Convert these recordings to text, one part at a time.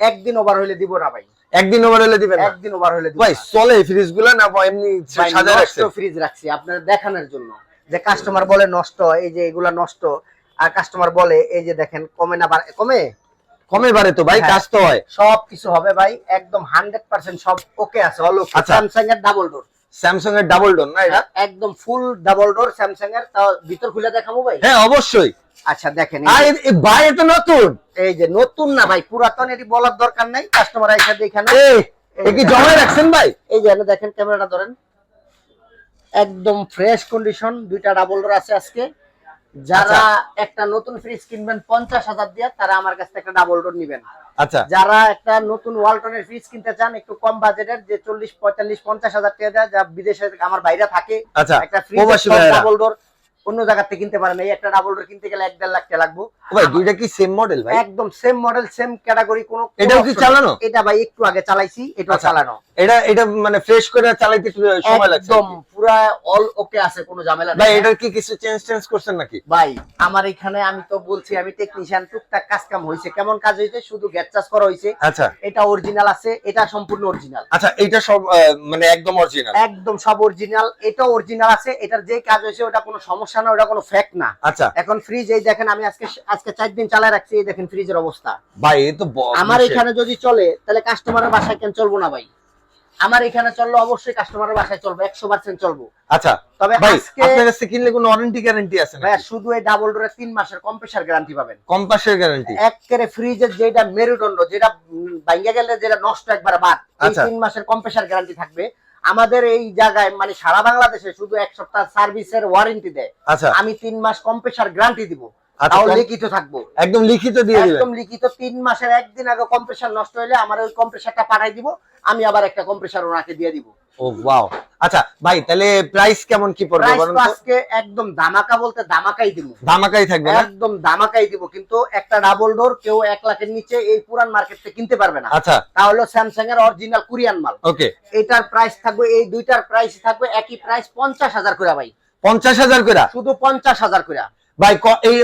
একদিন ওভার হইলে দিব না ভাই। একদিন ওভার হইলে দিবেন একদিন ওভার হইলে দিব ভাই চলে ফ্রিজগুলো না এমনি সাজায় সাজা ফ্রিজ রাখছি আপনারা দেখানোর জন্য। যে কাস্টমার বলে নষ্ট এই যে এগুলা নষ্ট আর কাস্টমার বলে এই যে দেখেন কমে না পারে কমে? কমে বাড়ে তো ভাই হ্যাঁ। কাজ তো হয়। সব কিছু হবে ভাই একদম হান্ড্রেড পার্সেন্ট সব ওকে আছে। অল আচ্ছা। স্যামসাং এর ডাবল ডোর স্যামসাং এর ডাবল ডোর না এটা? একদম ফুল ডাবল ডোর স্যামসাং এর তা ভিতর খুলে দেখাবো ভাই? হ্যাঁ অবশ্যই। আচ্ছা দেখেন এই আর ভাই এটা নতুন। এই যে নতুন না ভাই পুরাতন এটি বলার দরকার নাই কাস্টমার আইসা দেখে না এই কি জমা রাখছেন ভাই? এই যে দেখেন ক্যামেরাটা ধরেন। একদম ফ্রেশ কন্ডিশন দুইটা ডাবল ডোর আছে আজকে। যারা একটা নতুন ফ্রিজ কিনবেন পঞ্চাশ হাজার দিয়ে তারা আমার কাছ থেকে একটা ডাবল ডোর নিবেন। আচ্ছা। যারা একটা নতুন ওয়ালটনের ফ্রিজ কিনতে চান একটু কম বাজেটের যে চল্লিশ পঁয়তাল্লিশ পঞ্চাশ হাজার টাকা দেয় যা বিদেশে আমার বাইরে থাকে আচ্ছা একটা ফ্রিজ ডাবল ডোর অন্য জায়গাতে কিনতে পারেন এই একটা ডাবল ডোর কিনতে গেলে এক দেড় লাখ টাকা লাগবে। ভাই দুইটা কি সেম মডেল ভাই? একদম সেম মডেল সেম ক্যাটাগরি কোনো এটাও কি চালানো? এটা ভাই একটু আগে চালাইছি এটা আচ্ছা। চালানো। এটা এটা মানে ফ্রেশ করে চালাইতে একটু সময় লাগছে একদম পুরা অল ওকে আছে কোনো ঝামেলা ভাই নেই এটার কি কিছু চেঞ্জ টেঞ্জ করছেন নাকি? ভাই আমার এখানে আমি তো বলছি আমি টেকনিশিয়ান টুকটাক কাজ কাম হয়েছে। কেমন কাজ হয়েছে? শুধু গ্যাস চাষ করা হয়েছে। আচ্ছা। এটা অরিজিনাল আছে এটা সম্পূর্ণ অরিজিনাল আচ্ছা এটা সব মানে একদম অরিজিনাল একদম সব অরিজিনাল এটা অরিজিনাল আছে এটার যে কাজ হয়েছে ওটা কোনো সমস্যা না ওটা কোনো ফ্যাক্ট না। আচ্ছা। এখন ফ্রিজ এই দেখেন আমি আজকে আজকে চার দিন চালায় রাখছি এই দেখেন ফ্রিজের অবস্থা। ভাই এ তো আমার এখানে যদি চলে তাহলে কাস্টমারের বাসায় কেন চলবো না ভাই? আমার এখানে চললে অবশ্যই কাস্টমারের বাসায় চলবো একশো পার্সেন্ট চলবো। আচ্ছা তবে ভাই আপনার কাছে কিনলে কোনো ওয়ারেন্টি গ্যারান্টি আছে না ভাইয়া শুধু এই ডাবল ডোরে তিন মাসের কম্প্রেসার গ্যারান্টি পাবেন। কম্পাসের গ্যারান্টি একেবারে ফ্রিজের যেটা মেরুদণ্ড যেটা ভাঙ্গা গেলে যেটা নষ্ট একবার বাদ এই আচ্ছা। তিন মাসের কম্প্রেসার গ্যারান্টি থাকবে। আমাদের এই জায়গায় মানে সারা বাংলাদেশে শুধু এক সপ্তাহ সার্ভিসের ওয়ারেন্টি দেয়। আচ্ছা। আমি তিন মাস কম্প্রেসার গ্যারান্টি দিব। আচ্ছা, তাও লিখিত থাকব। একদম লিখিত দিয়ে একদম লিখিত তিন মাসের একদিন আগে কম্প্রেসার নষ্ট হলে আমার ওই কম্প্রেসারটা পাঠাই দিব আমি আবার একটা কম্প্রেসার ওনাকে দিয়ে দিব। ও ওয়াও আচ্ছা ভাই তাহলে প্রাইস কেমন কি পড়বে বলুন তো? তো আজকে একদম দামাকা বলতে দামাকাই দিব। ধামাকাই থাকবে একদম দামাকাই দিব কিন্তু একটা ডাবল ডোর কেউ এক লাখের নিচে এই পুরান মার্কেট থেকে কিনতে পারবে না। আচ্ছা। তাহলে স্যামসাং এর অরিজিনাল কোরিয়ান মাল। ওকে এটার প্রাইস থাকবে এই দুইটার প্রাইস থাকবে একই প্রাইস পঞ্চাশ হাজার করে ভাই। পঞ্চাশ হাজার করে? শুধু পঞ্চাশ হাজার করে। ভাই এই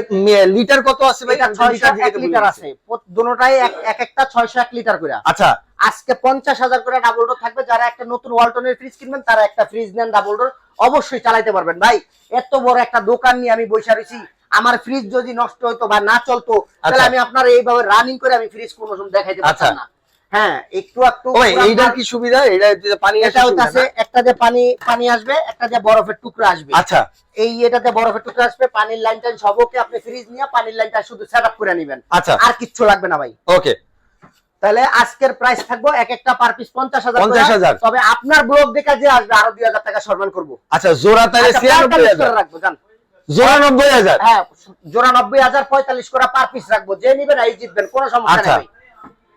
লিটার কত আছে ভাই? এটা আমি ছয়শো লিটার দিয়ে এক বলে লিটার দিচ্ছি। আছে। দুটোটাই এক এক একটা ছয়শো এক লিটার করে আচ্ছা। আজকে পঞ্চাশ হাজার করে ডাবল ডোর থাকবে। যারা একটা নতুন ওয়ালটনের ফ্রিজ কিনবেন তারা একটা ফ্রিজ নেন ডাবল ডোর অবশ্যই চালাইতে পারবেন। ভাই এত বড় একটা দোকান নিয়ে আমি বসে রয়েছি। আমার ফ্রিজ যদি নষ্ট হতো বা না চলতো তাহলে আচ্ছা। আমি আপনার এইভাবে রানিং করে আমি ফ্রিজ কোনো সময় দেখাইতে পারতাম আচ্ছা। না। হ্যাঁ একটু একটু ওই পুরা এইটার মাল- কি সুবিধা? এটা পানি এটা হচ্ছে একটা যে পানি পানি আসবে একটা যে বরফের টুকরা আসবে। আচ্ছা। এই এটাতে বরফের টুকরা আসবে পানির লাইন টাইন সব আপনি ফ্রিজ নিয়ে পানির লাইনটা শুধু সেট আপ করে নেবেন। আচ্ছা। আর কিচ্ছু লাগবে না ভাই। ওকে তাহলে আজকের প্রাইস থাকব এক একটা পার পিস পঞ্চাশ হাজার 50,000 তবে আপনার ব্লগ দেখা যে আসবে আরও দুই হাজার টাকা সম্মান করব। আচ্ছা জোড়া তাহলে আচ্ছা, ছিয়ানব্বই 45 হাজার। করে রাখব জান। জোড়া নব্বই হাজার। হ্যাঁ জোড়া নব্বই হাজার পঁয়তাল্লিশ করে পার পিস রাখব। যে নিবেন এই জিতবেন কোনো সমস্যা। নেই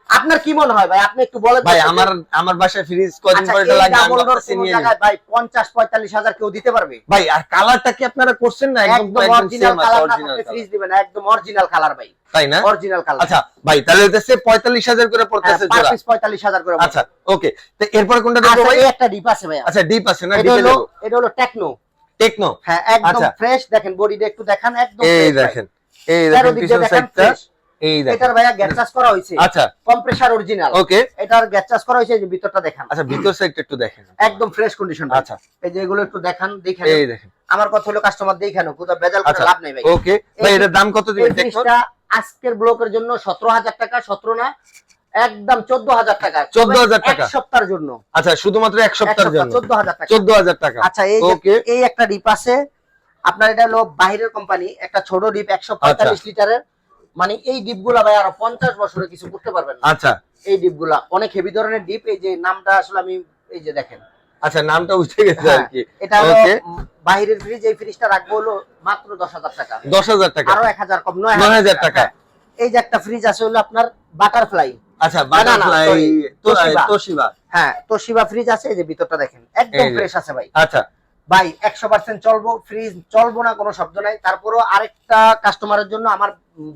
আপনার কি মনে হয় ভাই? আপনি একটু বলেন ভাই আমার আমার বাসায় ফ্রিজ কদিন আচ্ছা, পরে এই লাগবে আমি ভাবতেছি নিয়ে নিই। ভাই পঞ্চাশ পঁয়তাল্লিশ হাজার কেউ দিতে পারবে? ভাই আর কালারটা কি আপনারা করছেন না? একদম অরিজিনাল কালার না আপনি ফ্রিজ দিবেন একদম অরিজিনাল কালার ভাই। তাই না? অরিজিনাল কালার আচ্ছা ভাই তাহলে পঁয়তাল্লিশ হাজার করে পড়তেছে পার জোড়া। পিস পঁয়তাল্লিশ হাজার করে আচ্ছা ওকে তো এরপর কোনটা দেখব আচ্ছা ভাই? একটা ডিপ আছে ভাই আচ্ছা ডিপ আছে না? এটা ডিপে হলো এটা হলো টেকনো টেকনো হ্যাঁ একদম আচ্ছা। ফ্রেশ দেখেন বডিটা একটু দেখান একদম এই দেখেন এই দেখেন পিছন সাইডটা। এই দেখেন। এটার ভাইয়া গ্যাস চাষ করা হয়েছে। আচ্ছা। কম্প্রেসার অরিজিনাল ওকে এটার গ্যাস চাষ করা হয়েছে যে ভিতরটা দেখান। আচ্ছা ভিতর সাইডটা একটু দেখেন। একদম ফ্রেশ কন্ডিশন আচ্ছা। এই যে এগুলো একটু দেখান দেখেন এই দেখেন। আমার কথা হলো কাস্টমার দেখানো কোথাও বেজাল করে আচ্ছা। লাভ নেই ভাই। ওকে ভাই এটার দাম কত দিবেন? টেকনো আজকের ব্লকের জন্য সতেরো হাজার টাকা সতেরো না একদম চোদ্দ হাজার টাকা। 14,000 তবে টাকা। সপ্তাহের জন্য। আচ্ছা শুধুমাত্র এক সপ্তাহের জন্য? চোদ্দ হাজার টাকা। চোদ্দ হাজার টাকা। আচ্ছা এই এই একটা ডিপ আছে। আপনার এটা হলো বাইরের কোম্পানি একটা ছোট ডিপ একশো পঁয়তাল্লিশ আচ্ছা। লিটারের। মানে এই ডিপগুলা ভাই আরও পঞ্চাশ বছরে কিছু করতে পারবেন আচ্ছা। এই ডিপগুলা অনেক হেভি ধরনের ডিপ এই যে নামটা আসলে আমি এই যে দেখেন। আচ্ছা নামটা উঠে গেছে আর হ্যাঁ, কি এটা হলো বাইরের ফ্রিজ এই ফ্রিজটা রাখব হলো মাত্র দশ হাজার টাকা। দশ হাজার টাকা। আরও এক হাজার কম নয় নয় হাজার টাকা। হ্যাঁ। এই যে একটা ফ্রিজ আছে হলো আপনার বাটারফ্লাই আচ্ছা বাটারফ্লাই। তোশিবা। হ্যাঁ তোশিবা ফ্রিজ আছে এই যে ভিতরটা দেখেন একদম ফ্রেশ আছে ভাই। আচ্ছা। ভাই একশো পার্সেন্ট চলবো ফ্রিজ চলবো না কোনো শব্দ নাই। তারপরও আরেকটা কাস্টমারের জন্য আমার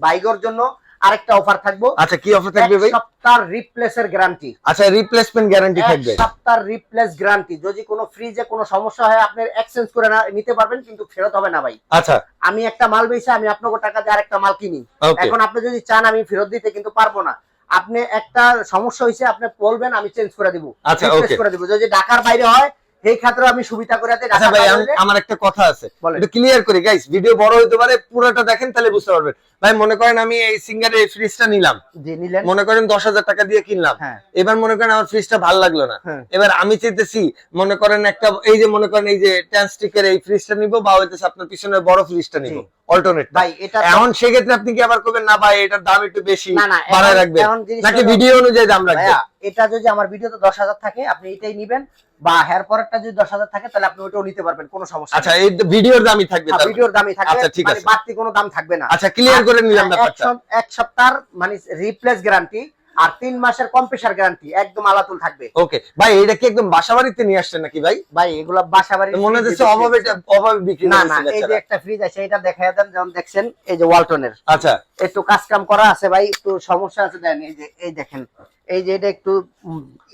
বাইগর জন্য আরেকটা অফার থাকব। আচ্ছা কি অফার থাকবে ভাই? সপ্তাহ রিপ্লেসের গ্যারান্টি আচ্ছা রিপ্লেসমেন্ট গ্যারান্টি থাকবে। সপ্তাহ রিপ্লেস গ্যারান্টি যদি কোনো ফ্রিজে কোনো সমস্যা হয় আপনি এক্সচেঞ্জ করে নিতে পারবেন কিন্তু ফেরত হবে না ভাই। আচ্ছা। আমি একটা মাল বেচে আমি আপনাকে টাকা দিয়ে আরেকটা মাল কিনি। এখন আপনি যদি চান আমি ফেরত দিতে কিন্তু পারব না। আপনি একটা সমস্যা হয়েছে আপনি বলবেন আমি চেঞ্জ করে দিব। আচ্ছা. করে দিব। যদি ঢাকার বাইরে হয় এই ক্ষেত্রে আমি সুবিধা করে দিই আচ্ছা ভাই আমার একটা কথা আছে। একটু ক্লিয়ার করি গাইস ভিডিও বড় হতে পারে পুরোটা দেখেন তাহলে বুঝতে পারবেন। ভাই মনে করেন আমি এই সিঙ্গারের ফ্রিজটা নিলাম। জি নিলেন। মনে করেন দশ হাজার টাকা দিয়ে কিনলাম। হ্যাঁ। এবার মনে করেন আমার ফ্রিজটা ভালো লাগল না। হ্যাঁ। এবার আমি চাইতেছি মনে করেন একটা এই যে মনে করেন এই যে ট্যান্সটিকের এই ফ্রিজটা নিবো বা হইতেছে আপনার পিছনে বড় ফ্রিজটা নিব। অল্টারনেট ভাই এটা এখন সেক্ষেত্রে আপনি কি আবার করবেন? না ভাই এটার দাম একটু বেশি বাড়ায় রাখবেন। নাকি ভিডিও অনুযায়ী দাম রাখবেন? এটা যদি আমার ভিডিওতে দশ হাজার থাকে আপনি এটাই নিবেন। বা হেয়ার পরেরটা যদি দশ হাজার থাকে তাহলে আপনি ওইটাও নিতে পারবেন কোনো সমস্যা আচ্ছা এই ভিডিওর দামই থাকবে। ভিডিওর দামই থাকবে। আচ্ছা, ঠিক মানে আছে। বাড়তি কোনো দাম থাকবে না। আচ্ছা ক্লিয়ার করে নিলাম ব্যাপারটা। এক সপ্তাহ মানে রিপ্লেস গ্যারান্টি আর তিন মাসের কম্প্রেসার গ্যারান্টি একদম আলাতুল থাকবে। ওকে ভাই এটা কি একদম বাসা বাড়িতে নিয়ে আসছেন নাকি ভাই? ভাই এগুলো বাসা বাড়ি মনে হচ্ছে অভাবে অভাবে বিক্রি না না এই যে একটা ফ্রিজ আছে এটা দেখায় দেন যেমন দেখছেন এই যে ওয়ালটনের আচ্ছা। একটু কাজ কাম করা আছে ভাই একটু সমস্যা আছে দেন এই যে এই দেখেন এই যে এটা একটু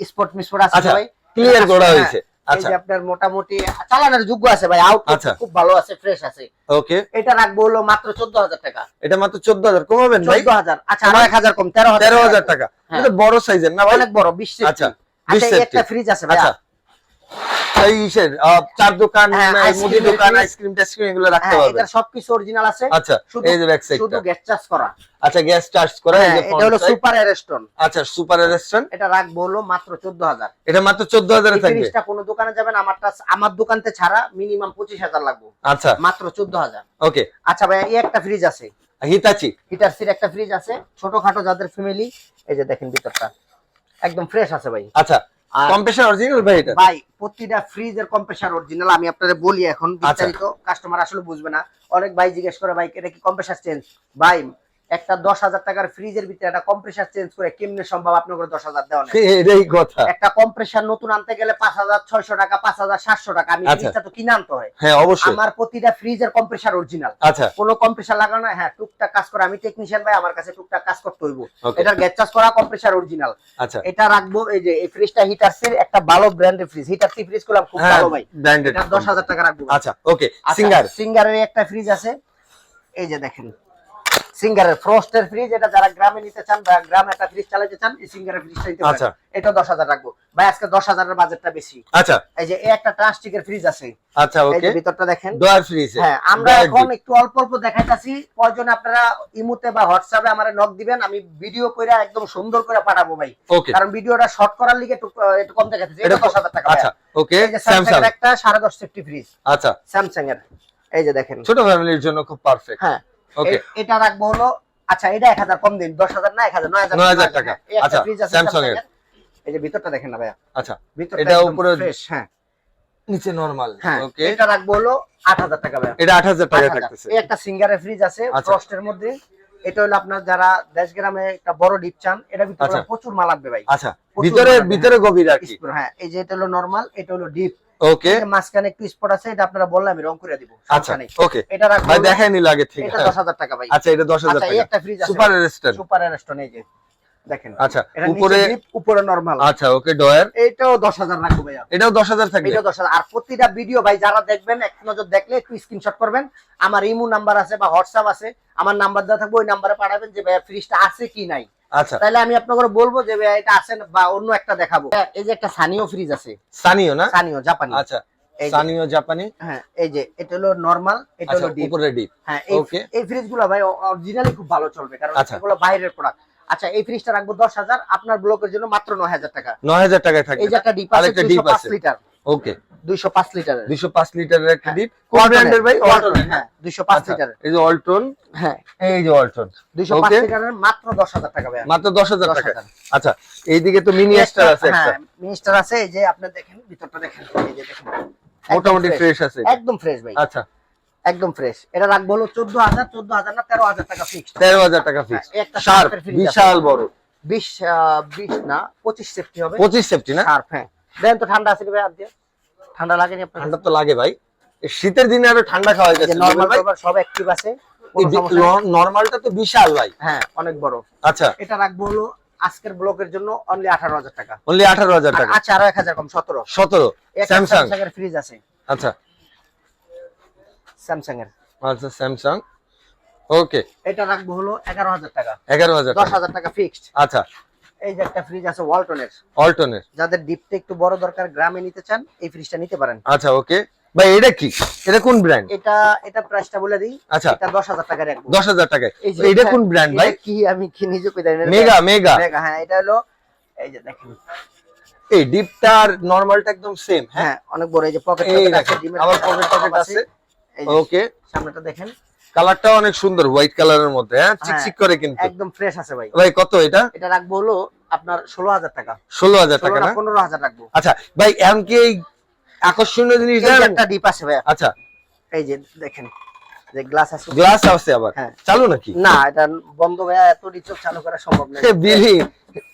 স্পট মিসপট আছে আচ্ছা, ভাই ক্লিয়ার করা হ্যাঁ, হয়েছে। এই আচ্ছা। যে আপনার মোটামুটি চালানোর যোগ্য আছে ভাই আউট আচ্ছা। খুব ভালো আছে ফ্রেশ আছে। ওকে এটা রাখব হলো মাত্র চোদ্দ হাজার টাকা। এটা মাত্র চোদ্দ হাজার কমাবেন ভাই? চোদ্দ হাজার আচ্ছা আরও এক হাজার কম তেরো হাজার তেরো হাজার টাকা। এটা বড় সাইজের না ভাই? অনেক বড় বিশ আচ্ছা, আচ্ছা 20 আচ্ছা একটা ফ্রিজ আছে ভাই আচ্ছা। ইসের চার দোকান হ্যাঁ, মুদি দোকান আইসক্রিম টাইসক্রিম এগুলো রাখতে হ্যাঁ পারবেন। এটার সবকিছু অরিজিনাল আছে। আচ্ছা এই যে ব্যাক শুধু গ্যাস চার্জ করা। আচ্ছা গ্যাস চার্জ করা এই হ্যাঁ যে এটা হলো সুপার রেস্টুরেন্ট আচ্ছা সুপার রেস্টুরেন্ট এটা রাখব হলো মাত্র চোদ্দ হাজার এটা মাত্র চোদ্দ হাজারে এই থাকবে। ফ্রিজটা কোনো দোকানে যাবেন আমারটা আমার দোকানতে ছাড়া মিনিমাম পঁচিশ হাজার লাগবে। আচ্ছা। মাত্র চোদ্দ হাজার ওকে। আচ্ছা ভাই এই একটা ফ্রিজ আছে। হিতাচি। সির একটা ফ্রিজ আছে ছোটখাটো যাদের ফ্যামিলি এই যে দেখেন ভিতরটা। একদম ফ্রেশ আছে ভাই। আচ্ছা কম্প্রেসার অরিজিনাল ভাই এটা? ভাই প্রতিটা ফ্রিজের কম্প্রেসার অরিজিনাল আমি আপনাদের বলি এখন আচ্ছা। বিস্তারিত। কাস্টমার আসলে বুঝবে না। অনেক ভাই জিজ্ঞেস করে ভাই এটা কি কম্প্রেসার চেঞ্জ ভাই একটা দশ হাজার টাকার ফ্রিজের ভিতরে একটা কম্প্রেসার চেঞ্জ করে কেমনে সম্ভব? আপনার করে দশ হাজার দেওয়া এটাই কথা। একটা কম্প্রেসার নতুন আনতে গেলে পাঁচ হাজার ছয়শো টাকা পাঁচ হাজার সাতশো টাকা। আমি আচ্ছা। ফ্রিজটা তো কিনে আনতে হয়। হ্যাঁ অবশ্যই। আমার প্রতিটা ফ্রিজের কম্প্রেসার অরিজিনাল আচ্ছা। কোনো কম্প্রেসার লাগানো না, হ্যাঁ টুকটাক কাজ করে। আমি টেকনিশিয়ান ভাই আমার কাছে টুকটাক কাজ করতে হইব। এটার গ্যাস চার্জ করা কম্প্রেসার অরিজিনাল আচ্ছা। এটা রাখব এই যে এই ফ্রিজটা হিটারসের একটা ভালো ব্র্যান্ডের ফ্রিজ হিটারসি ফ্রিজ করলাম খুব হ্যাঁ ভালো ভাই। ব্র্যান্ডেড এটা দশ হাজার টাকা রাখব। আচ্ছা ওকে সিঙ্গার সিঙ্গারের একটা ফ্রিজ আছে। এই যে দেখেন। সিঙ্গারের ফ্রস্টের ফ্রিজ এটা যারা গ্রামে নিতে চান বা গ্রামে একটা ফ্রিজ চালাতে চান এই সিঙ্গারের ফ্রিজটা নিতে আচ্ছা। পারেন এটা দশ হাজার রাখব। ভাই আজকে দশ হাজারের বাজেটটা বেশি। আচ্ছা। এই যে এই একটা ট্রান্সটিকের ফ্রিজ আছে। আচ্ছা এই ওকে যে ভিতরটা দেখেন। ডয়ার ফ্রিজ হ্যাঁ আমরা এখন একটু অল্প অল্প দেখাইতাছি। প্রয়োজন আপনারা ইমুতে বা হোয়াটসঅ্যাপে আমার নক দিবেন আমি ভিডিও করে একদম সুন্দর করে পাঠাবো ভাই। কারণ ভিডিওটা শর্ট করার লিগে একটু একটু কম দেখাচ্ছে এটা এটা দশ হাজার টাকা আচ্ছা ওকে স্যামসাং একটা সাড়ে দশ সেফটি ফ্রিজ আচ্ছা। স্যামসাং এর এই যে দেখেন। ছোট ফ্যামিলির জন্য খুব পারফেক্ট হ্যাঁ। এটা রাখব হলো আচ্ছা এটা এক হাজার কম দিন দশ হাজার না এক হাজার নয় হাজার 9,000 টাকা। আচ্ছা, এর। এই যে ভিতরটা দেখেন না ভাইয়া। আচ্ছা ভিতরটা এটা উপরে- হ্যাঁ। নিচে নরমাল হ্যাঁ ওকে এটা রাখব হলো আট হাজার টাকা ভাইয়া। এটা 8000 টাকা 8,000 থাকতেছে। এই একটা সিঙ্গারের ফ্রিজ আছে আচ্ছা। ফ্রস্টের মধ্যে। এটা হলো আপনার যারা দেশ গ্রামে একটা বড় ডিপ চান এটা ভিতরে আচ্ছা। প্রচুর মাল লাগবে ভাই। আচ্ছা ভিতরে ভিতরে গভীর আর কি। হ্যাঁ এই যে এটা হলো নরমাল এটা হলো ডিপ ওকে মাঝখানে একটু স্পট আছে এটা আপনারা বললে আমি রং করে দিব আচ্ছা ওকে এটা রাখবেন ভাই দেখাই নিল আগে থেকে এটা দশ হাজার টাকা ভাই। আচ্ছা এটা 10000 আচ্ছা টাকা। একটা ফ্রিজ আছে। সুপার রেস্টুরেন্ট সুপার রেস্টুরেন্ট এই যে। দেখেন। আচ্ছা উপরে উপরে নরমাল আচ্ছা ওকে ডয়ার দশ হাজার রাখব ভাইয়া। এটাও 10000 থাকবে? এটা দশ হাজার। আর প্রতিটা ভিডিও ভাই যারা দেখবেন এক নজর দেখলে একটু স্ক্রিনশট করবেন। আমার ইমো নাম্বার আছে বা হোয়াটসঅ্যাপ আছে। আমার নাম্বার দেওয়া থাকবে ওই নাম্বারে পাঠাবেন যে ভাইয়া ফ্রিজটা আছে কি নাই। আচ্ছা। তাহলে আমি আপনাকে বলব যে ভাইয়া এটা আছে না বা অন্য একটা দেখাবো। হ্যাঁ, এই যে একটা সানিও ফ্রিজ আছে। সানিও না? সানিও জাপানি আচ্ছা এই সানিও জাপানি হ্যাঁ এই যে এটা হলো নরমাল এটা আচ্ছা হলো ডিপ উপরে ডিপ হ্যাঁ এই এই ফ্রিজগুলো ভাই অরিজিনালি খুব ভালো চলবে কারণ আচ্ছা। এগুলো বাইরের প্রোডাক্ট আচ্ছা এই ফ্রিজটা রাখব দশ হাজার আপনার ব্লকের জন্য মাত্র নয় হাজার টাকা। 9000 টাকায় এই থাকবে যে একটা ডিপ আছে ডিপ আছে। লিটার ওকে দুইশো পাঁচ 205 লিটারের একটা হ্যাঁ। ডিপ কোন ব্র্যান্ডের ভাই? অল্টন হ্যাঁ আচ্ছা এই যে অল্টন হ্যাঁ। এই যে অল্টন. লিটারের মাত্র হাজার টাকা ভাই মাত্র 10000 টাকা। আচ্ছা এইদিকে তো মিনি স্টার আছে একটা। হ্যাঁ মিনিস্টার আছে এই যে আপনি দেখেন ভিতরটা দেখেন এই যে দেখেন। মোটামুটি ফ্রেশ আছে। একদম ফ্রেশ ভাই। আচ্ছা। একদম ফ্রেশ এটা রাখব হলো চোদ্দ হাজার চোদ্দ হাজার না তেরো হাজার টাকা ফিক্সড 13000 টাকা ফিক্স হ্যাঁ। বিশাল বড়। বিশ বিশ না পঁচিশ সেফটি হবে। 25 সেফটি না? শার্প হ্যাঁ। দেন তো ঠান্ডা আছে ভাই আর ঠান্ডা লাগেনি আপনার? ঠান্ডা তো লাগে ভাই। শীতের দিনে আরও ঠান্ডা খাওয়া যাচ্ছে নরমাল ভাই। সব অ্যাক্টিভ আছে নরমালটা তো বিশাল ভাই। হ্যাঁ অনেক বড়। আচ্ছা। এটা রাখব হলো আজকের ব্লকের জন্য অনলি আঠারো হাজার টাকা। অনলি 18000 টাকা। আচ্ছা আরও এক হাজার কম সতেরো। 17 স্যামসাং স্যামসাং এর ফ্রিজ আছে। আচ্ছা। স্যামসাং এর। আচ্ছা স্যামসাং ওকে এটা রাখব হলো এগারো হাজার টাকা। 11000 দশ টাকা। হাজার টাকা ফিক্সড আচ্ছা। এই যে একটা ফ্রিজ আছে ওয়ালটনের অল্টনের যাদের ডিপটা একটু বড় দরকার গ্রামে নিতে চান এই ফ্রিজটা নিতে পারেন। আচ্ছা ওকে ভাই এটা কি? এটা কোন ব্র্যান্ড এটা এটা প্রাইসটা বলে দিই। আচ্ছা। এটা দশ হাজার টাকা রাখব। দশ হাজার টাকায়। এই যে এটা কোন ব্র্যান্ড ভাই? কি আমি কি নিজে কই জানি না। মেগা মেগা মেগা হ্যাঁ এটা হলো এই যে দেখেন। এই ডিপটা আর নরমালটা একদম সেম হ্যাঁ? হ্যাঁ অনেক বড় এই যে পকেট পকেট আছে আবার পকেট পকেট আছে। ওকে সামনেটা দেখেন। কালারটাও অনেক সুন্দর হোয়াইট কালারের মধ্যে হ্যাঁ? চিকচিক করে কিন্তু। একদম ফ্রেশ আছে ভাই। ভাই কত এটা? এটা রাখব হলো আপনার ষোলো হাজার টাকা। ষোলো হাজার টাকা না না? পনেরো হাজার রাখব। আচ্ছা ভাই এমনকি এই আকর্ষণীয় জিনিস একটা ডিপ আছে ভাই আচ্ছা। এই যে দেখেন যে গ্লাস আছে। গ্লাস আছে আবার? হ্যাঁ। চালু নাকি? না এটা বন্ধ ভাইয়া এত রিচার্জ চালু করা সম্ভব নয় বিলি।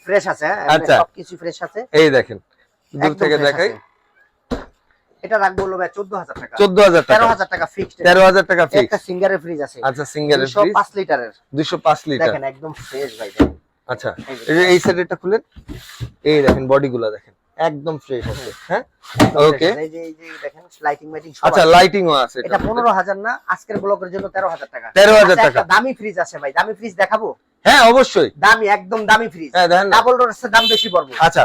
ফ্রেশ আছে হ্যাঁ আচ্ছা। সবকিছু ফ্রেশ আছে। এই দেখেন দূর থেকে দেখাই। এটা রাখব হলো ভাই চোদ্দ হাজার টাকা। চোদ্দ হাজার টাকা। হাজার টাকা ফিক্সড তেরো হাজার টাকা ফিক্স একটা সিঙ্গারের ফ্রিজ আছে। আচ্ছা ফ্রিজ পাঁচ লিটারের। দুশো পাঁচ লিটার। দেখেন একদম ফ্রেশ ভাই। আচ্ছা এই খুলেন। এই দেখেন দেখেন। একদম ফ্রেশ আছে। হ্যাঁ? ওকে এই যে এই যে দেখেন লাইটিং মাইটিং সব আচ্ছা আছে। লাইটিংও আছে এটা পনেরো হাজার না আজকের ব্লকের জন্য তেরো হাজার টাকা। 13,000 আচ্ছা, টাকা। দামি ফ্রিজ আছে ভাই। দামি ফ্রিজ দেখাবো? হ্যাঁ অবশ্যই। দামি একদম দামি ফ্রিজ হ্যাঁ। ডাবল ডোরের দাম বেশি পড়ব। আচ্ছা।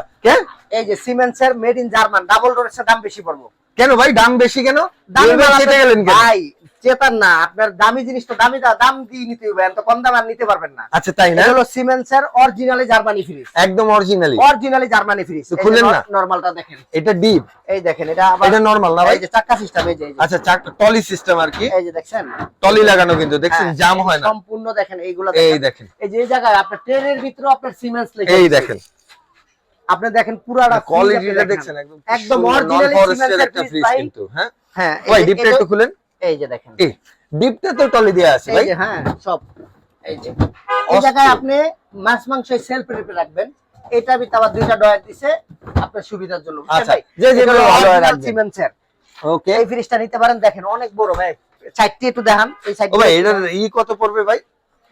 এই যে সিমেন্সের মেড ইন জার্মান ডাবল ডোরের দাম বেশি পড়ব। কেন ভাই? দাম বেশি কেন? দামি গেলেন ভাই চেতান না। আপনার দামি জিনিস তো দামি দাম দিয়ে নিতে হবে? এত কম দাম আর নিতে পারবেন না। আচ্ছা তাই না? এটা হলো সিমেন্সের অরিজিনালি জার্মানি ফ্রিজ একদম অরিজিনালি অরিজিনালি জার্মানি ফ্রিজ তো খুলেন না। নরমালটা দেখেন। এটা ডিপ এই দেখেন এটা আবার এটা নরমাল না ভাই? এই যে চাক্কা সিস্টেম এই যে আচ্ছা। আচ্ছা টলি সিস্টেম আর কি। এই যে দেখছেন? টলি লাগানো কিন্তু দেখছেন হ্যাঁ, জাম হয় না। সম্পূর্ণ দেখেন এইগুলো এই দেখেন। দেখেন। এই যে এই জায়গায় আপনার ট্রেনের ভিতরে আপনার সিমেন্স লেখা এই দেখেন। আপনি দেখেন পুরাটা কোয়ালিটিটা দেখছেন একদম একদম নন ফরেস্টের একটা ফ্রিজ কিন্তু হ্যাঁ? হ্যাঁ ভাই ডিপটা একটু খুলেন। এই যে দেখেন। এই ডিপটা তো টলি দেয়া আছে ভাই। হ্যাঁ সব। এই যে। এই জায়গায় আপনি মাছ মাংস সেলফ রেপে রাখবেন। এটা ভিতরে আবার দুইটা ডয়ার দিছে আপনার সুবিধার জন্য আচ্ছা, যে যেভাবে ভালো হয় রাখবেন। সিমেন্সের ওকে এই ফ্রিজটা নিতে পারেন দেখেন অনেক বড় ভাই। সাইডটি একটু দেখান এই সাইড ভাই এটার ই কত পড়বে ভাই?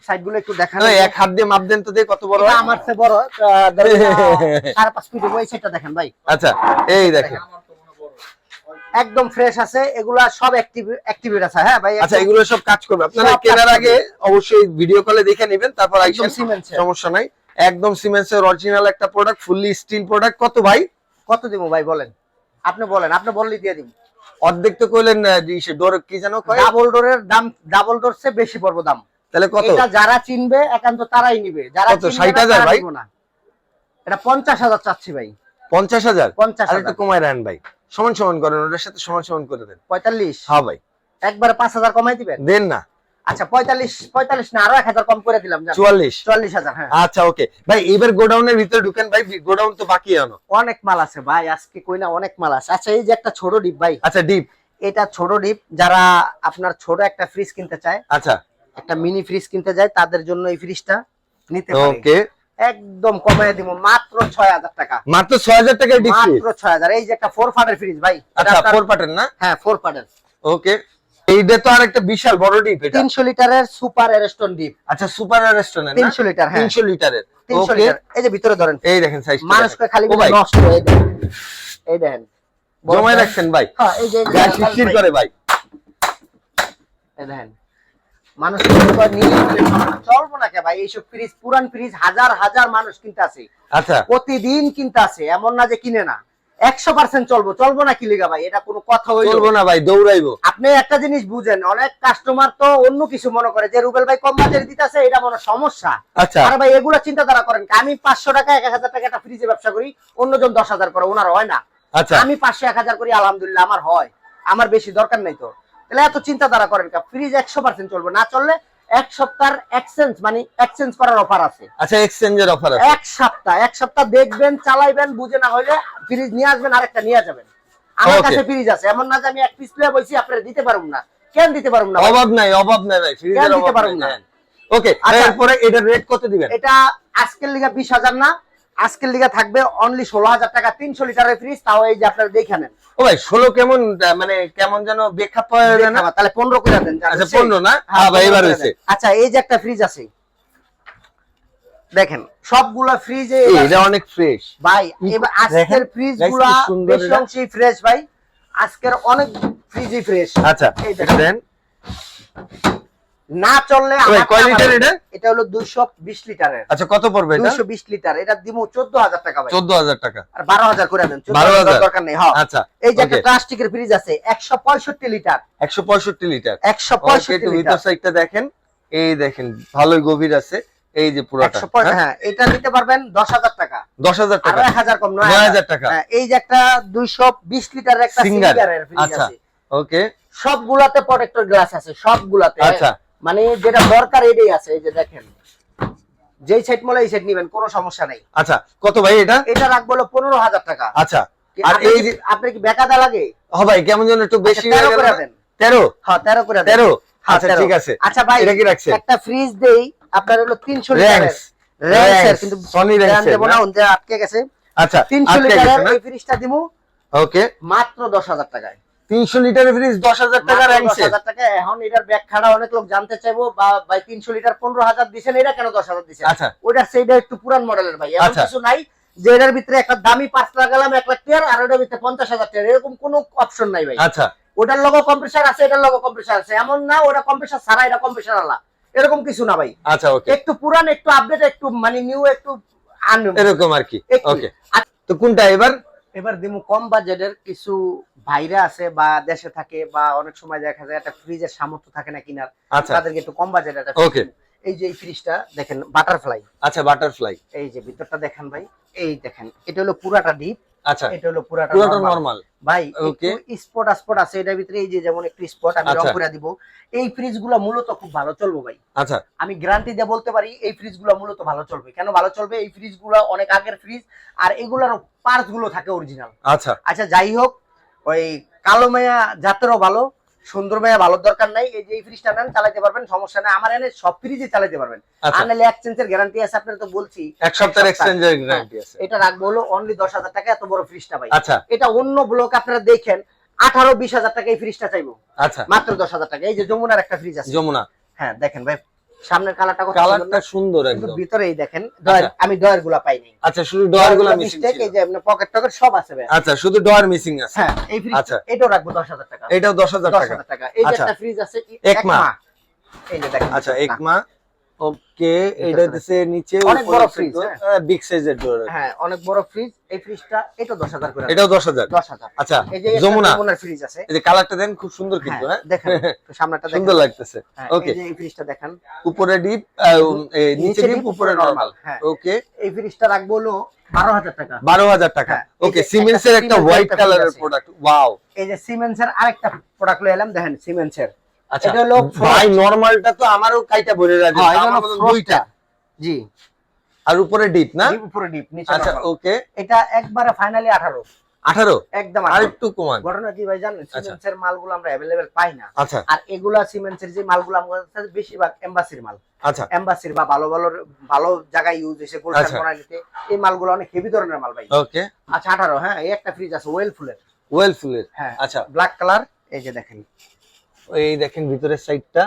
সাইডগুলো একটু দেখান। এক হাত দিয়ে মাপ দেন তো দেখ কত বড় আমার চেয়ে বড় সাড়ে পাঁচ ফিট ওই সেটটা দেখেন ভাই। আচ্ছা এই দেখেন। একদম ফ্রেশ আছে এগুলা সব অ্যাক্টিভ অ্যাক্টিভেট আছে হ্যাঁ ভাই? আচ্ছা এগুলো সব কাজ করবে। আপনারা কেনার আগে অবশ্যই ভিডিও কলে দেখে নেবেন তারপর একদম সমস্যা নাই। একদম সিমেন্সের অরিজিনাল একটা প্রোডাক্ট ফুললি স্টিল প্রোডাক্ট কত ভাই? কত দিব ভাই বলেন? আপনি বলেন আপনি বললে দিয়ে দিব। অর্ধেক তো কইলেন ডোর কি জানো ডাবল ডোরের দাম ডাবল ডোর সে বেশি পড়ব দাম। তাহলে কত? এটা যারা চিনবে একান্ত তারাই নিবে। যারা কত? চিনবে 60,000 ভাই? না। এটা পঞ্চাশ হাজার চাচ্ছি ভাই। পঞ্চাশ হাজার? পঞ্চাশ আর একটু হাজার। কমায় রান ভাই। সমান সমান করেন ওটার সাথে সমান সমান করে দেন। পঁয়তাল্লিশ। হ্যাঁ ভাই। একবারে পাঁচ হাজার কমাই দিবেন? দেন না। আচ্ছা পঁয়তাল্লিশ পঁয়তাল্লিশ না আরও এক হাজার কম করে দিলাম যান। চুয়াল্লিশ। চুয়াল্লিশ হাজার হ্যাঁ। আচ্ছা ওকে। ভাই এবার গোডাউনের ভিতরে ঢুকেন ভাই গোডাউন তো বাকি আনো। অনেক মাল আছে ভাই আজকে কই না অনেক মাল আছে। আচ্ছা এই যে একটা ছোট ডিপ ভাই। আচ্ছা ডিপ। এটা ছোট ডিপ যারা আপনার ছোট একটা ফ্রিজ কিনতে চায় আচ্ছা। একটা মিনি ফ্রিজ কিনতে যায় তাদের জন্য এই ফ্রিজটা নিতে পারে। ওকে একদম কমায় দিব মাত্র ছয় হাজার টাকা। মাত্র ছয় হাজার টাকায় ডিপ মাত্র ছয় হাজার। এই যে একটা ফোর ফাটের ফ্রিজ ভাই আচ্ছা ফোর পার্টের না? হ্যাঁ ফোর ফাটের ওকে এইটা তো আর একটা বিশাল বড় ডিপ এটা। তিনশো লিটারের সুপার এরেস্টন ডিপ আচ্ছা সুপার রেস্টুরেন্ট তিনশো লিটার হ্যাঁ। তিনশো লিটারের। তিনশো ওকে লিটার। এই যে ভিতরে ধরেন এই দেখেন সাইজ মানুষকে খালি নষ্ট এই দেখেন এই দেখেন। জমায় রাখছেন ভাই। হ্যাঁ এই যে এই যে শিরশির করে ভাই। এই দেখেন। মানুষ নিয়ে চলবো না কে ভাই? এইসব ফ্রিজ পুরান ফ্রিজ হাজার হাজার মানুষ কিনতে আচ্ছা। প্রতিদিন কিনতে আছে এমন না যে কিনে না। একশো পার্সেন্ট চলবো। চলবো না কি লিগা ভাই? এটা কোনো কথা হইল। চলবো না ভাই দৌড়াইবো। আপনি একটা জিনিস বুঝেন অনেক কাস্টমার তো অন্য কিছু মনে করে যে রুবেল ভাই কম বাজারে দিতেছে এটা মনে হয় সমস্যা। আচ্ছা। আরে ভাই এগুলো চিন্তাধারা করেন আমি পাঁচশো টাকা এক হাজার টাকা একটা ফ্রিজে ব্যবসা করি অন্যজন দশ হাজার করে ওনার হয় না। আচ্ছা। আমি পাঁচশো এক হাজার করি আলহামদুলিল্লাহ আমার হয়। আমার বেশি দরকার নাই তো। তাহলে এত চিন্তাধারা করেন কা ফ্রিজ একশো পার্সেন্ট চলবে না চললে এক সপ্তাহ এক্সচেঞ্জ মানে এক্সচেঞ্জ করার অফার আছে। আচ্ছা এক্সচেঞ্জের অফার আছে। এক সপ্তাহ এক সপ্তাহ দেখবেন চালাইবেন বুঝে না হলে ফ্রিজ নিয়ে আসবেন আরেকটা নিয়ে যাবেন। আমার কাছে ফ্রিজ আছে এমন না যে আমি এক পিস প্লে বলছি আপনারা দিতে পারব না। কেন দিতে পারব না? অভাব নাই অভাব নাই ভাই ফ্রিজের কেন দিতে অভাব না? নাই ওকে আচ্ছা। এরপরে এটার রেট কত দিবেন? এটা আজকের লিগা বিশ হাজার না আজকের লিগা থাকবে অনলি ষোলো হাজার টাকা তিনশো লিটারের ফ্রিজ তাও এই যে আপনারা দেখে নেন। ও ভাই ষোলো কেমন মানে কেমন যেন বেখাপ পাওয়া যায় না? তাহলে পনেরো করে দেন আচ্ছা পনেরো না? হ্যাঁ, হ্যাঁ ভাই এবার হয়েছে। আচ্ছা এই যে একটা ফ্রিজ আছে। দেখেন সবগুলা ফ্রিজে এটা অনেক ফ্রেশ ভাই এবার আজকের ফ্রিজগুলা বেশি। ফ্রেশ ভাই। আজকের অনেক ফ্রিজই ফ্রেশ আচ্ছা এটা দেখেন। দেন। না চললে কয় লিটার এটা? এটা হলো দুইশো বিশ লিটারের। আচ্ছা কত পড়বে এটা? দুইশো বিশ লিটার। এটা দিব চোদ্দ হাজার টাকা ভাই। চোদ্দ হাজার টাকা। আর বারো হাজার করে দেন 12,000 14,000 দরকার নেই হ্যাঁ আচ্ছা এই যে একটা প্লাস্টিকের ফ্রিজ আছে একশো পঁয়ষট্টি লিটার। একশো পঁয়ষট্টি লিটার। একশো Okay, পঁয়ষট্টি একটু লিটার। সাইডটা দেখেন। এই দেখেন ভালোই গভীর আছে। এই যে পুরোটা হ্যাঁ? এটা নিতে পারবেন দশ হাজার টাকা। দশ হাজার টাকা। এক হাজার কম নয় নয় হাজার হাজার। টাকা। হ্যাঁ, এই যে একটা দুইশো বিশ লিটারের একটা সিঙ্গারের ফ্রিজ আচ্ছা। আছে। ওকে সবগুলাতে প্রোটেক্টর গ্লাস আছে সবগুলাতে। আচ্ছা। মানে যেটা দরকার এটাই আছে এই যে দেখেন। যেই সেট মলে এই সেট নিবেন কোনো সমস্যা নেই। আচ্ছা কত ভাই এটা? এটা রাখব হলো পনেরো হাজার টাকা। আচ্ছা আর এই যে আপনি কি বেকাদা লাগে? ও ভাই কেমন যেন একটু বেশি আচ্ছা, তেরো করে? দেন। তেরো? হ্যাঁ তেরো করে দেন। তেরো? হ্যাঁ, আচ্ছা ঠিক আছে। আচ্ছা ভাই এটা কি রাখছে একটা ফ্রিজ দেই আপনার হলো তিনশো লিটারের র্যাঙ্কসের কিন্তু সনি র্যাঙ্কসের দেবো না আটকে গেছে। আচ্ছা তিনশো লিটারের? এই ফ্রিজটা দিমু। ওকে মাত্র দশ হাজার টাকায়। তিনশো লিটারের ফ্রিজ দশ হাজার টাকা মাত্র র্যাঙ্কসে 10,000 টাকা। এখন এটার ব্যাখ্যাটা অনেক লোক জানতে চাইব বা ভাই তিনশো লিটার পনেরো হাজার দিচ্ছেন এটা কেন দশ হাজার দিচ্ছেন আচ্ছা। ওটা সেইটা একটু পুরান মডেলের ভাই এমন আচ্ছা। কিছু নাই যে এটার ভিতরে একটা দামি পাঁচ লাগালাম এক লাখ টাকার আর ওটার ভিতরে পঞ্চাশ হাজার টাকার এরকম কোনো অপশন নাই ভাই। আচ্ছা। ওটার লোগো কম্প্রেসার আছে এটার লোগো কম্প্রেসার আছে এমন না ওটা কম্প্রেসার ছাড়া এটা কম্প্রেসার আলা। এরকম কিছু না ভাই। আচ্ছা ওকে একটু পুরান একটু আপডেট একটু মানে নিউ একটু আনু এরকম আর কি ওকে তো কোনটা এবার? এবার দিমু কম বাজেটের কিছু ভাইরা আছে বা দেশে থাকে বা অনেক সময় দেখা যায় একটা ফ্রিজের সামর্থ্য থাকে না কিনার আচ্ছা। তাদেরকে একটু কম বাজেট একটা ওকে এই যে এই ফ্রিজটা দেখেন বাটারফ্লাই আচ্ছা বাটারফ্লাই এই যে ভিতরটা দেখেন ভাই এই দেখেন এটা হলো পুরাটা ডিপ আচ্ছা এটা হলো পুরাটা পুরোটা নরমাল ভাই Okay. স্পট স্পট আছে এটার ভিতরে এই যে যেমন একটু স্পট আমি রং আচ্ছা। করে দিব। এই ফ্রিজ মূলত খুব ভালো চলবে ভাই। আচ্ছা। আমি গ্যারান্টি দিয়ে বলতে পারি এই ফ্রিজগুলো মূলত ভালো চলবে। কেন ভালো চলবে? এই ফ্রিজগুলো অনেক আগের ফ্রিজ আর এগুলার পার্টগুলো থাকে অরিজিনাল আচ্ছা। আচ্ছা যাই হোক ওই কালো মেয়া জাতেরও ভালো সুন্দর ভাইয়া ভালো দরকার নাই। এই যে এই ফ্রিজটা নেন চালাতে পারবেন সমস্যা নাই। আমার এনে সব ফ্রিজে চালাতে পারবেন। আনলে এক্সচেঞ্জের গ্যারান্টি আছে আপনার তো বলছি। এক সপ্তাহের সপ্তাহ। এক্সচেঞ্জের গ্যারান্টি আছে। এটা রাখব হলো অনলি দশ হাজার টাকা এত বড় ফ্রিজটা ভাই। আচ্ছা। এটা অন্য ব্লক আপনারা দেখেন আঠারো বিশ হাজার টাকা এই ফ্রিজটা চাইব। আচ্ছা। মাত্র দশ হাজার টাকা। এই যে যমুনার একটা ফ্রিজ আছে। যমুনা। হ্যাঁ দেখেন ভাই সামনের কালারটা কত কালারটা সুন্দর একদম। ভিতরে এই দেখেন ডয়ার- আচ্ছা। আমি ডয়ারগুলা পাইনি। আচ্ছা শুধু ডয়ারগুলো ডয়ারগুলা মিসিং ছিল? এই যে আপনার পকেট টকেট সব আছে ভাই। আচ্ছা শুধু ডয়ার মিসিং আছে? হ্যাঁ এই ফ্রিজ আচ্ছা। এটাও রাখব দশ হাজার টাকা। এটাও দশ হাজার দশ টাকা। 10000 টাকা। এই যে আচ্ছা। একটা ফ্রিজ আছে একমা। এই যে দেখেন। আচ্ছা এক একমা। ওকে এটা হচ্ছে নিচে অনেক বড় fridge, বিগ সাইজের ডোর হ্যাঁ অনেক বড় ফ্রিজ এই ফ্রিজটা এটা দশ হাজার করে এটাও দশ হাজার? দশ হাজার। আচ্ছা এই যে যমুনা। যমুনার ফ্রিজ আছে। এই যে কালারটা দেন খুব সুন্দর কিন্তু হ্যাঁ, হ্যাঁ দেখেন সামনেটা দেখেন। সুন্দর লাগতেছে। হ্যাঁ, ওকে এই যে এই ফ্রিজটা দেখেন। উপরে ডিপ নিচে ডিপ উপরে নরমাল হ্যাঁ। ওকে এই ফ্রিজটা রাখব হলো বারো হাজার টাকা। বারো হাজার টাকা। হ্যাঁ, ওকে যে সিমেন্স একটা হোয়াইট কালারের প্রোডাক্ট ওয়াও এই যে সিমেন্স এর আরেকটা প্রোডাক্ট লয়ে এলাম দেখেন সিমেন্স এর আচ্ছা এটা হলো ভাই নরমালটা তো আমারও কাইটা ভরে রাখে হ্যাঁ, দুইটা। জি। আর উপরে ডিপ না? উপরে ডিপ নিচে আচ্ছা ওকে এটা একবারে ফাইনালি আঠারো। আঠারো? একদম আর একটু কমান। ঘটনা কি ভাই জানেন? আচ্ছা। মালগুলো আমরা অ্যাভেলেবেল পাই না। আচ্ছা। আর এগুলা সিমেন্স যে মালগুলো আমাদের কাছে বেশিরভাগ এম্বাসির মাল। আচ্ছা। এম্বাসির বা ভালো ভালো ভালো জায়গায় ইউজ গোল্ডেন আচ্ছা। এই মালগুলো অনেক হেভি ধরনের মাল ভাই। ওকে আচ্ছা আঠারো হ্যাঁ এই একটা ফ্রিজ আছে ওয়েল ফুলের ওয়েল ফুলের হ্যাঁ আচ্ছা। ব্ল্যাক কালার এই যে দেখেন। এই দেখেন ভিতরের সাইডটা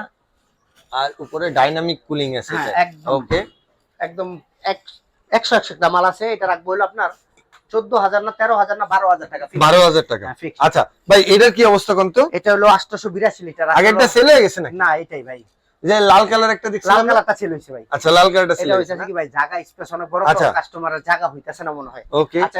আর উপরে ডাইনামিক কুলিং আছে হ্যাঁ একদম। ওকে। একদম এক- একশো একশো একটা মাল আছে এটা রাখব হলো আপনার চোদ্দ হাজার না তেরো হাজার না বারো হাজার টাকা। বারো হাজার টাকা। হ্যাঁ, আচ্ছা ভাই এটার কি অবস্থা কোন তো? এটা হলো আটশো বিরাশি লিটার আগে একটা সেল হয়ে গেছে না না এটাই ভাই। যে লাল কালার একটা লাল দেখছিলাম? কালারটা ছিল ভাই। আচ্ছা লাল কালারটা সেল এটা কি ভাই জায়গা স্পেস অনেক বড় আচ্ছা। কাস্টমারের জায়গা হইতাছে না মনে হয়। ওকে আচ্ছা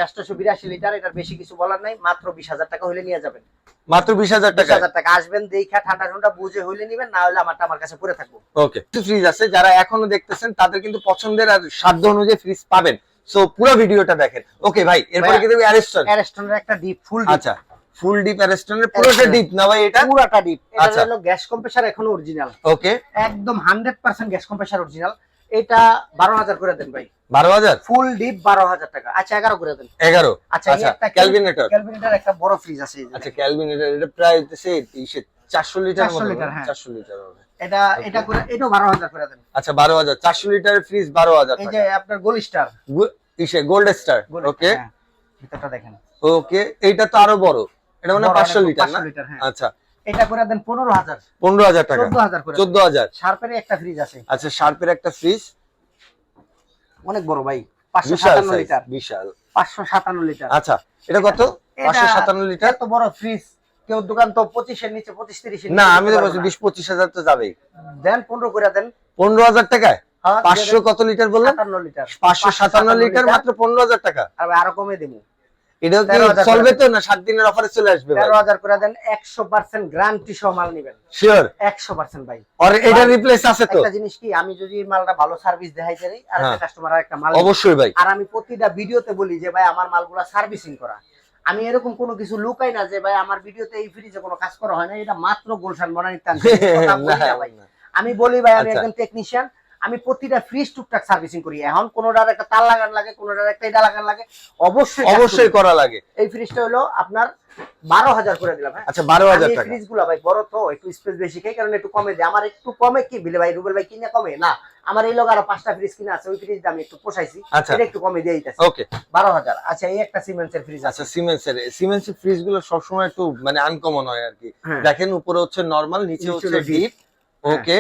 লিটার এটার বেশি কিছু বলার নাই মাত্র বিশ হাজার টাকা হইলে নিয়ে যাবেন। মাত্র বিশ হাজার বিশ টাকা হাজার টাকা। আসবেন দেখা ঠান্ডা ঠান্ডা বুঝে হইলে নিবেন না হলে আমারটা আমার কাছে পড়ে থাকব। ওকে ফ্রিজ আছে যারা এখনও দেখতেছেন তাদের কিন্তু পছন্দের আর সাধ্য অনুযায়ী ফ্রিজ পাবেন। সো পুরো ভিডিওটা দেখেন। ওকে ভাই এরপরে কি দেবে অ্যারেস্টন অ্যারেস্টনের একটা ডিপ ফুল আচ্ছা। ফুল ডিপ অ্যারেস্টনের পুরোটা ডিপ না ভাই এটা? পুরাটা ডিপ। এটা আচ্ছা। হলো গ্যাস কম্প্রেসার এখনও অরিজিনাল ওকে একদম hundred percent gas compressor original এটা বারো হাজার করে দেন ভাই। বারো হাজার? ফুল ডিপ বারো হাজার টাকা। আচ্ছা এগারো করে দেন। এগারো? আচ্ছা আচ্ছা একটা ক্যালভিনেটর। ক্যালভিনেটার একটা বড় ফ্রিজ আছে আচ্ছা ক্যালভিনেটর এটা প্রায় ইসে চারশো লিটার 400 লিটার, হ্যাঁ। চারশো লিটার হবে। এটা এটা করে এটাও বারো হাজার করে দেন। আচ্ছা বারো হাজার। চারশো লিটারের ফ্রিজ বারো হাজার এই যে আপনার গোল স্টার ইসে গোল্ড স্টার ওকে হ্যাঁ, ভিতরটা দেখেন। ওকে এইটা তো আরও বড়। এটা মানে বড়, পাঁচশো অনেক- লিটার না? লিটার, হ্যাঁ। আচ্ছা। এটা করে দেন পনেরো হাজার। পনেরো হাজার টাকা। চোদ্দ হাজার করে চোদ্দ হাজার। শার্পের একটা ফ্রিজ আছে। আচ্ছা শার্পের একটা ফ্রিজ অনেক বড় ভাই। পাঁচশো বিশাল সাতান্ন size, লিটার। বিশাল। পাঁচশো সাতান্ন লিটার। আচ্ছা এটা কত? এটা- পাঁচশো সাতান্ন লিটার? এত বড় ফ্রিজ কেউ দোকান তো পঁচিশের নিচে পঁচিশ তিরিশ না আমি তো বলছি বিশ পঁচিশ হাজার তো যাবেই। দেন পনেরো করে দেন। পনেরো হাজার টাকায়? হ্যাঁ, পাঁচশো কত লিটার বললেন? সাতান্ন লিটার। পাঁচশো সাতান্ন লিটার মাত্র পনেরো হাজার টাকা। আর আরও কমে দেবো এটাও কি 13,000 চলবে তো না সাত দিনের অফারে চলে আসবে ভাই? তেরো হাজার করে দেন একশো পার্সেন্ট গ্যারান্টি সহ মাল নিবেন। শিওর একশো পার্সেন্ট ভাই। আর এটা রিপ্লেস আছে তো? একটা জিনিস কি আমি যদি মালটা ভালো সার্ভিস দেখাইতে পারি আর একটা। কাস্টমার একটা মাল অবশ্যই ভাই। আর আমি প্রতিটা ভিডিওতে বলি যে ভাই আমার মালগুলা সার্ভিসিং করা। আমি এরকম কোনো কিছু লুকাই না যে ভাই আমার ভিডিওতে এই ফ্রিজে কোনো কাজ করা হয় না। এটা মাত্র গোলশান বনানি টান। ভাই। আমি বলি ভাই আমি আচ্ছা। একজন টেকনিশিয়ান আমি প্রতিটা ফ্রিজ টুকটাক সার্ভিসিং করি। এখন কোনোটার একটা তার লাগান লাগে কোনোটার একটা এটা লাগান লাগে। অবশ্যই অবশ্যই করা লাগে। এই ফ্রিজটা হলো আপনার বারো হাজার করে দিলাম হ্যাঁ? আচ্ছা বারো হাজার ফ্রিজগুলা ভাই বড় তো একটু স্পেস বেশি খাই কারণ একটু কমে দেয়। আমার একটু কমে কি? বিলে ভাই রুবেল ভাই কিনে কমে? না আমার এই লোক আরও পাঁচটা ফ্রিজ কিনা আছে ওই ফ্রিজ আমি একটু পোষাইছি। আচ্ছা। এটা একটু কমে দিয়ে দিতেছে। ওকে বারো হাজার। আচ্ছা এই একটা সিমেন্সের ফ্রিজ আছে। আচ্ছা সিমেন্সের সিমেন্সের ফ্রিজগুলো সবসময় একটু মানে আনকমন হয় আর কি। হ্যাঁ। দেখেন উপরে হচ্ছে নরমাল নিচে হচ্ছে ডিপ। ওকে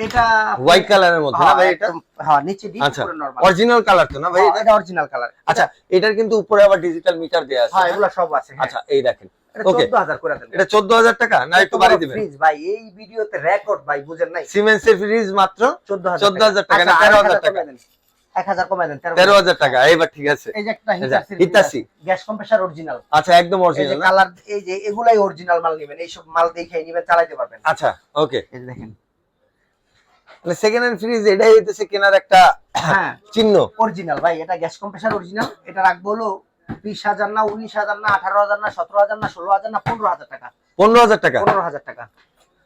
এটা হোয়াইট কালারের মধ্যে না ভাই এটা? একদম, হ্যাঁ নিচে ডিপ উপরে নরমাল অরিজিনাল কালার তো না ভাই এটা? এটা অরিজিনাল কালার আচ্ছা এটার কিন্তু উপরে আবার ডিজিটাল মিটার দেয়া আছে হ্যাঁ? এগুলো সব আছে। আচ্ছা এই দেখেন এটা 14000 করে দেন। এটা চোদ্দ হাজার টাকা? না একটু বাড়িয়ে দিবেন। ফ্রিজ ভাই এই ভিডিওতে রেকর্ড ভাই বুঝেন নাই। সিমেন্সের ফ্রিজ মাত্র 14000 14,000 টাকা, না, 13,000 টাকা। 1000 কমায় দেন তেরো হাজার। টাকা এবার ঠিক আছে। এই যে একটা এই যে, Hitachi Hitachi. Gas compressor original আচ্ছা একদম এই অরিজিনাল না? কালার এই যে এগুলাই অরিজিনাল মাল নেবেন এইসব মাল দেখে নেবেন চালাতে পারবেন। আচ্ছা ওকে। এই দেখেন। মানে সেকেন্ড হ্যান্ড ফ্রিজ এটাই হইতেছে কেনার একটা হ্যাঁ। চিহ্ন। অরিজিনাল ভাই এটা গ্যাস কম্প্রেসার অরিজিনাল এটা রাখব হলো বিশ হাজার না উনিশ হাজার না আঠারো হাজার না সতেরো হাজার না ষোলো হাজার না পনেরো হাজার টাকা। পনেরো হাজার টাকা? পনেরো হাজার টাকা।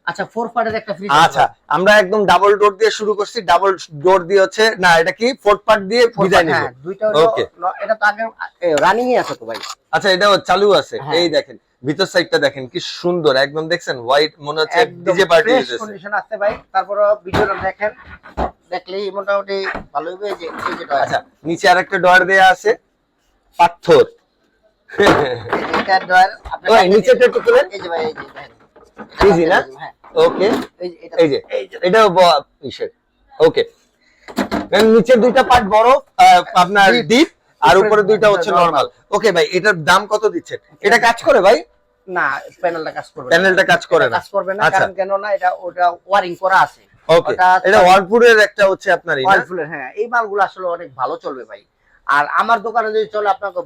আচ্ছা ফোর পার্টের একটা ফ্রিজ আচ্ছা আমরা একদম ডাবল ডোর দিয়ে শুরু করছি। ডাবল ডোর দিয়ে হচ্ছে না এটা কি ফোর্থ পার্ট দিয়ে বিদায় নিব হ্যাঁ দুইটা. ন- এটা তো আগে রানিং এ আছে তো ভাই। আচ্ছা এটা চালু আছে। হ্যাঁ। এই দেখেন। ভিতর সাইডটা দেখেন কি সুন্দর একদম দেখছেন? হোয়াইট মনে হচ্ছে ডিজে পার্টি ফ্রেশ কন্ডিশন আছে ভাই। তারপর ভিডিওটা দেখেন। দেখলেই মোটামুটি ভালো হবে যে এই যেটা আচ্ছা নিচে আরেকটা ডোর দেয়া আছে পাথর। এটা ডয়ার আপনি নিচেটা একটু খুলেন এই যে ভাই এই যে দেখেন। Easy না? হ্যাঁ। ওকে এই যে এটা এই যে এটাও ব- ইসের ওকে নিচের দুইটা পার্ট বড় আপনার ডিপ আর উপরে উপরে দুইটা হচ্ছে নরমাল ওকে ভাই এটার দাম কত দিচ্ছেন? এটা কাজ করে ভাই? না প্যানেলটা কাজ করবে প্যানেলটা কাজ করে না। কাজ করবে না আচ্ছা। কারণ কেন না এটা ওটা ওয়ারিং করা আছে। ওকে এটা ওয়ালপুরের একটা হচ্ছে আপনার ওয়ালফুলের হ্যাঁ এই মালগুলো আসলে অনেক ভালো চলবে ভাই। আর আমার দোকানে যদি চলে আপনাকে